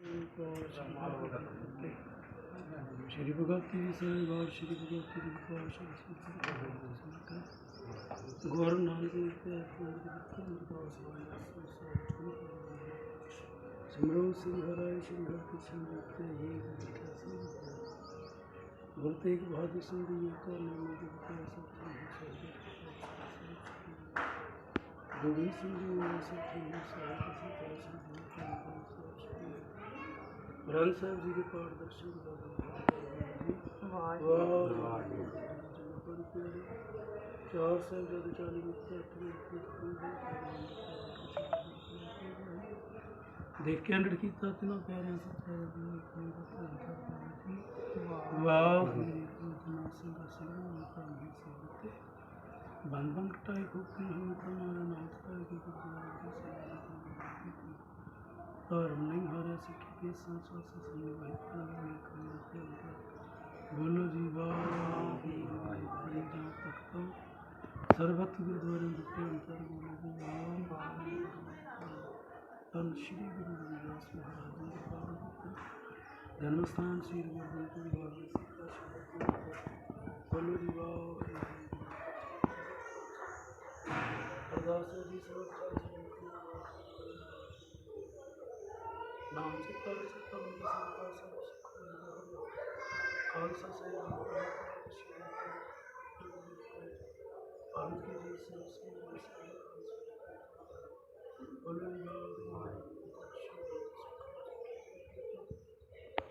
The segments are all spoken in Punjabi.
श्री भगवती श्री भगवती गौर सिमरो सिंह राय श्री भक्ति सिंह भक्ति एक भाग्य सिंह का नाम गोविंद सिंह जी ग्रंथ साहब जी के पारदर्शन चार साहबजादे चाली देख के हंड्रेड किया इतना प्यारे वाह बन बन कटाई खूब हमारा नाथ का रनिंग हो रहा है सिटी के साथ साथ सामने बाइक लगा हुआ है बोलो जी तो सरबत गुरुद्वारे जितने अंतर तन श्री गुरु रविदास महाराज जन्मस्थान श्री गुरु बोलो जी, वाह तो। जी सर्वत्र 색깔 색깔 색깔 색깔 선생님 반드시 선생님 얼른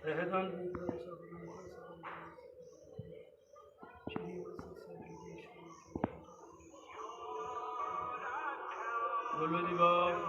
해당 공부에서 그런 Glory to God.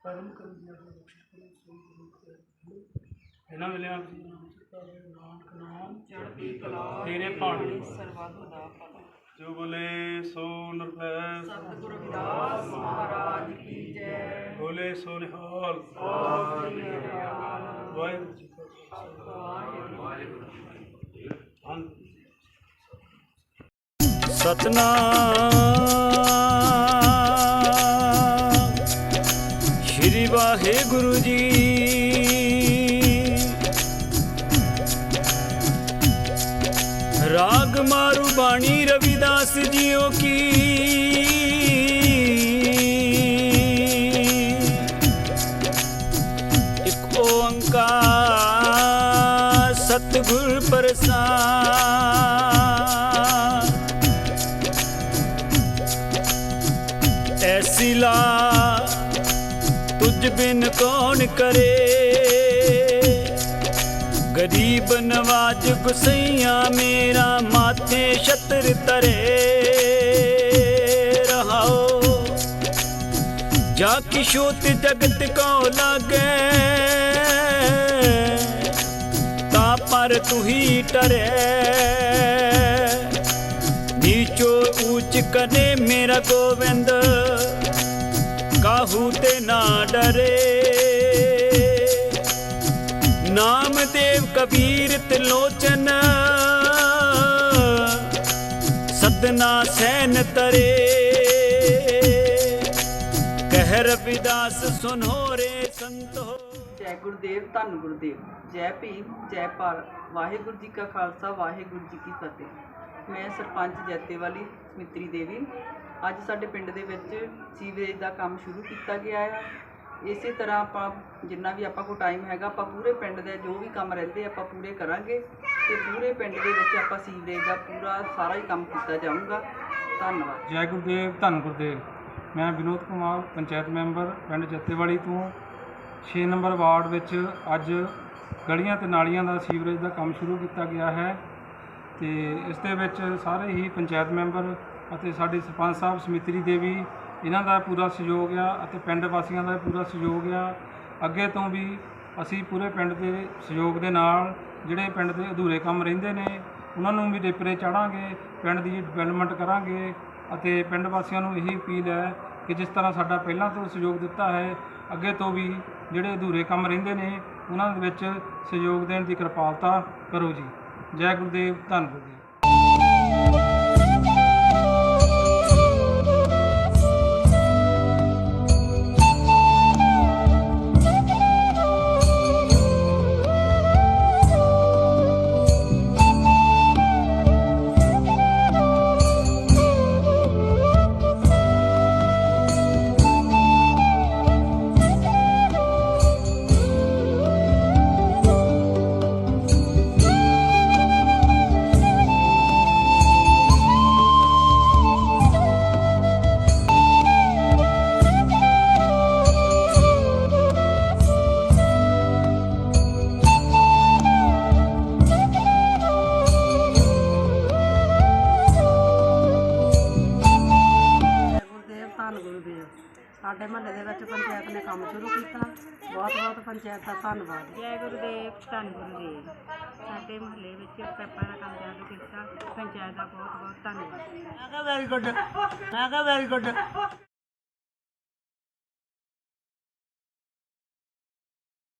ਜੀ ਕਰਮ ਕਰਨ ਦੀ ਆਗਿਆ ਬਖਸ਼ਿਸ਼ ਕਰੋ ਸ੍ਰੀ ਗੁਰੂ ਗ੍ਰੰਥ ਇਹਨਾਂ ਵੇਲੇ ਆਪ ਜੀ ਨਾਮ ਚਿੱਤਾ ਹੈ ਨਾਨਕ ਨਾਮ ਚੜ੍ਹਦੀ ਕਲਾ ਤੇਰੇ ਭਾਣੇ ਸਰਬੱਤ ਦਾ ਭਲਾ ਜੋ ਬੋਲੇ ਸੋ ਨਿਰਭੈ ਸਤਿਗੁਰੂ ਰਵਿਦਾਸ ਮਹਾਰਾਜ ਕੀ ਜੈ ਬੋਲੇ ਸੋ ਨਿਹਾਲ ਸ੍ਰੀ ਅਕਾਲ ਵਾਹਿਗੁਰੂ ਜੀ ਕਾ ਖਾਲਸਾ ਵਾਹਿਗੁਰੂ ਧੰਨ ਸਤਨਾਮ ਰਾਗ ਮਾਰੂ ਬਾਣੀ ਰਵਿਦਾਸ ਜੀਓ ਕੀ। ਇੱਕ ਓੰਕਾਰ ਸਤਿਗੁਰ ਪ੍ਰਸਾਦ। ਐਸੀ ਲਾ ਤੁਝ ਬਿਨ ਕੌਣ ਕਰੇ। ਗਰੀਬ ਨਵਾਜ ਗੁਸਈਆ ਮੇਰਾ ਮਾਥੇ ਛਤਰ ਤਰੇ। ਰਹਾਓ। ਜਾ ਕਿਸ਼ੋਤ ਜਗਤ ਕੋ ਲਾਗੇ। ਤਾ ਪਰ ਤੂੰ ਹੀ ਟਰੇ। ਨੀਚੋ ਊਚ ਕਦੇ ਮੇਰਾ ਗੋਵਿੰਦ। ਕਾਹੂ ਤੇ ਨਾ ਡਰੇ। ਕਬੀਰ ਤਿਲੋਚਨ। ਸਤਨਾ ਸੈਨ ਤਰੇ। ਕਹਿਰ ਰਵਿਦਾਸ ਸੁਨੋ ਰੇ ਸੰਤੋ ਜੈ ਗੁਰਦੇਵ, ਧੰਨ ਗੁਰਦੇਵ। ਜੈ ਭੀਮ, ਜੈ ਭਾਰਤ। ਵਾਹਿਗੁਰੂ ਜੀ ਕਾ ਖਾਲਸਾ, ਵਾਹਿਗੁਰੂ ਜੀ ਕੀ ਫਤਿਹ। ਮੈਂ ਸਰਪੰਚ ਜੈਤੇ ਵਾਲੀ ਸਮਿਤਰੀ ਦੇਵੀ। ਅੱਜ ਸਾਡੇ ਪਿੰਡ ਦੇ ਵਿੱਚ ਸੀਵਰੇਜ ਦਾ ਕੰਮ ਸ਼ੁਰੂ ਕੀਤਾ ਗਿਆ ਹੈ ਇਸੇ ਤਰ੍ਹਾਂ ਆਪਾਂ ਜਿੰਨਾ ਵੀ ਆਪਾਂ ਕੋਲ ਟਾਈਮ ਹੈਗਾ, ਆਪਾਂ ਪੂਰੇ ਪਿੰਡ ਦੇ ਜੋ ਵੀ ਕੰਮ ਰਹਿੰਦੇ ਆਪਾਂ ਪੂਰੇ ਕਰਾਂਗੇ। ਤੇ ਪੂਰੇ ਪਿੰਡ ਦੇ ਵਿੱਚ ਆਪਾਂ ਸੀਵਰੇਜ ਦਾ ਪੂਰਾ ਸਾਰਾ ਹੀ ਕੰਮ ਕੀਤਾ ਜਾਊਗਾ। ਧੰਨਵਾਦ। ਜੈ ਗੁਰਦੇਵ, ਧੰਨ ਗੁਰਦੇਵ। ਮੈਂ ਵਿਨੋਦ ਕੁਮਾਰ, ਪੰਚਾਇਤ ਮੈਂਬਰ, ਪਿੰਡ ਜੱਤੇਵਾਲੀ ਤੋਂ। 6 ਨੰਬਰ ਵਾਰਡ ਵਿੱਚ ਅੱਜ ਗਲੀਆਂ ਤੇ ਨਾਲੀਆਂ ਦਾ ਸੀਵਰੇਜ ਦਾ ਕੰਮ ਸ਼ੁਰੂ ਕੀਤਾ ਗਿਆ ਹੈ। ਤੇ ਇਸ ਦੇ ਵਿੱਚ ਸਾਰੇ ਹੀ ਪੰਚਾਇਤ ਮੈਂਬਰ ਅਤੇ ਸਾਡੇ ਸਰਪੰਚ ਸਾਹਿਬ ਸਮਿਤਰੀ ਦੇਵੀ ਇਹਨਾਂ ਦਾ ਪੂਰਾ ਸਹਿਯੋਗ ਆ ਅਤੇ ਪਿੰਡ ਵਾਸੀਆਂ ਦਾ ਪੂਰਾ ਸਹਿਯੋਗ ਆ। ਅੱਗੇ ਤੋਂ ਵੀ ਅਸੀਂ ਪੂਰੇ ਪਿੰਡ ਦੇ ਸਹਿਯੋਗ ਦੇ ਨਾਲ ਜਿਹੜੇ ਪਿੰਡ ਦੇ ਅਧੂਰੇ ਕੰਮ ਰਹਿੰਦੇ ਨੇ, ਉਹਨਾਂ ਨੂੰ ਵੀ ਡਿਪਰੇ ਚਾੜਾਂਗੇ, ਪਿੰਡ ਦੀ ਡਿਵੈਲਪਮੈਂਟ ਕਰਾਂਗੇ ਅਤੇ ਪਿੰਡ ਵਾਸੀਆਂ ਨੂੰ ਇਹੀ ਅਪੀਲ ਹੈ ਕਿ ਜਿਸ ਤਰ੍ਹਾਂ ਸਾਡਾ ਪਹਿਲਾਂ ਤੋਂ ਸਹਿਯੋਗ ਦਿੱਤਾ ਹੈ, ਅੱਗੇ ਤੋਂ ਵੀ ਜਿਹੜੇ ਅਧੂਰੇ ਕੰਮ ਰਹਿੰਦੇ ਨੇ, ਉਹਨਾਂ ਦੇ ਵਿੱਚ ਸਹਿਯੋਗ ਦੇਣ ਦੀ ਕਿਰਪਾਲਤਾ ਕਰੋ ਜੀ। ਜੈ ਗੁਰਦੇਵ, ਧੰਨਵਾਦ ਜੀ। ਸਾਡੇ ਮਹੱਲੇ ਦੇ ਵਿੱਚ ਪੰਚਾਇਤ ਨੇ ਕੰਮ ਸ਼ੁਰੂ ਕੀਤਾ। ਬਹੁਤ ਬਹੁਤ ਪੰਚਾਇਤ ਦਾ ਧੰਨਵਾਦ। ਜੈ ਗੁਰਦੇਵ ਧੰਨ ਗੁਰਦੇਵ। ਸਾਡੇ ਮੁਹੱਲੇ ਵਿੱਚ ਪੈਪਾਂ ਦਾ ਕੰਮ ਚਾਲੂ ਕੀਤਾ। ਪੰਚਾਇਤ ਦਾ ਬਹੁਤ ਬਹੁਤ ਧੰਨਵਾਦ। ਮੈਂ ਕਿਹਾ ਵੈਰੀ ਗੁੱਡ ਮੈਂ ਕਿਹਾ ਵੈਰੀ ਗੁੱਡ